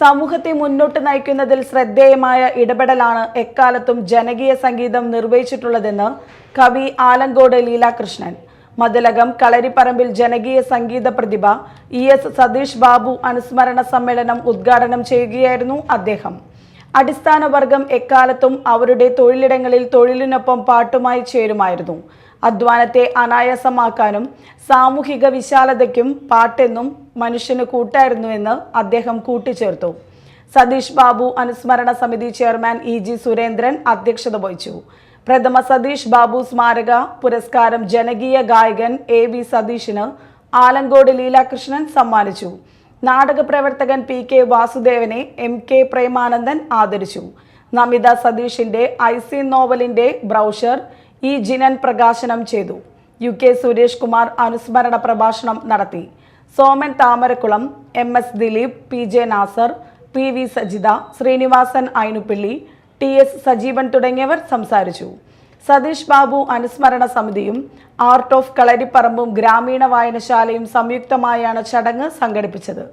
സമൂഹത്തെ മുന്നോട്ട് നയിക്കുന്നതിൽ ശ്രദ്ധേയമായ ഇടപെടലാണ് എക്കാലത്തും ജനകീയ സംഗീതം നിർവഹിച്ചിട്ടുള്ളതെന്ന് കവി ആലങ്കോട് ലീലാകൃഷ്ണൻ. മതിലകം കളരിപ്പറമ്പിൽ ജനകീയ സംഗീത പ്രതിഭ ഇ എസ് സതീഷ് ബാബു അനുസ്മരണ സമ്മേളനം ഉദ്ഘാടനം ചെയ്യുകയായിരുന്നു അദ്ദേഹം. അടിസ്ഥാന വർഗം എക്കാലത്തും അവരുടെ തൊഴിലിടങ്ങളിൽ തൊഴിലിനൊപ്പം പാട്ടുമായി ചേരുമായിരുന്നു. അധ്വാനത്തെ അനായാസമാക്കാനും സാമൂഹിക വിശാലതയ്ക്കും പാട്ടെന്നും മനുഷ്യന് കൂട്ടായിരുന്നുവെന്ന് അദ്ദേഹം കൂട്ടിച്ചേർത്തു. സതീഷ് ബാബു അനുസ്മരണ സമിതി ചെയർമാൻ ഇ ജി സുരേന്ദ്രൻ അധ്യക്ഷത വഹിച്ചു. പ്രഥമ സതീഷ് ബാബു സ്മാരക പുരസ്കാരം ജനകീയ ഗായകൻ എ വി സതീഷിന് ആലങ്കോട് ലീലാകൃഷ്ണൻ സമ്മാനിച്ചു. നാടക പ്രവർത്തകൻ പി കെ വാസുദേവനെ എം കെ പ്രേമാനന്ദൻ ആദരിച്ചു. നമിത സതീഷിന്റെ ഐ സി നോവലിന്റെ ബ്രൗഷർ ഇ ജിനൻ പ്രകാശനം ചെയ്തു. യു കെ സുരേഷ് കുമാർ അനുസ്മരണ പ്രഭാഷണം നടത്തി. Soman Thamarakulam M S Dileep P J Nasar P V Sajitha Sreenivasan Ainuppilly T S Sajeevan തുടങ്ങിയവർ സംസാരിച്ചു. സതീഷ് ബാബു അനുസ്മരണ സമിതിയും ആർട്ട് ഓഫ് കളരിപ്പറമ്പും ഗ്രാമീണ വായനശാലയും സംയുക്തമായാണ് ചടങ്ങ് സംഘടിപ്പിച്ചത്.